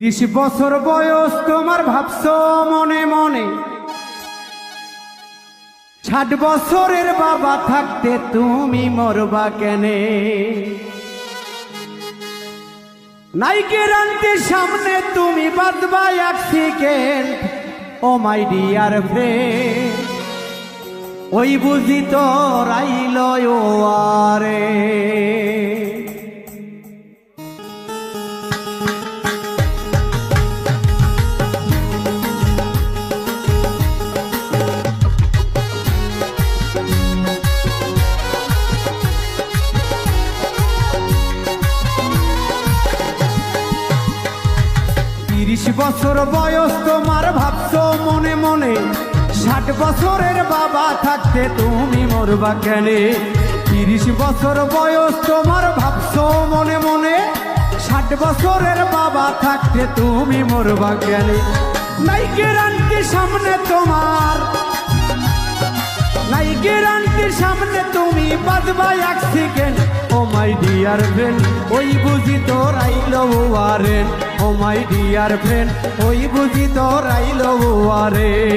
ত্রিশ বছর বয়স তোমার ভাবছ মনে মনে। ষাট বছরের বাবা থাকতে তুমি মরবা কেনে? নাইকের আনতে সামনে তুমি বাদবা এক second oh my dear friend ওই বুঝি তো রাইল ও আরে তিরিশ বছর বয়স তোমার ভাবছ মনে মনে। ষাট বছরের বাবা থাকতে তুমি মরবা কেনে? তিরিশ বছর বয়স তোমার ভাবছ মনে মনে। ষাট বছরের বাবা থাকতে তুমি মরবা কেনে? নাই গ্যারান্টি সামনে তোমার। নাই গ্যারান্টির সামনে তুমি বাজবা এক second oh my dear friend ওই বুঝি তোর আইল আরেন ও মাই ডিয়ার ফ্রেন্ড ওই বুঝি তো রাইল আরেন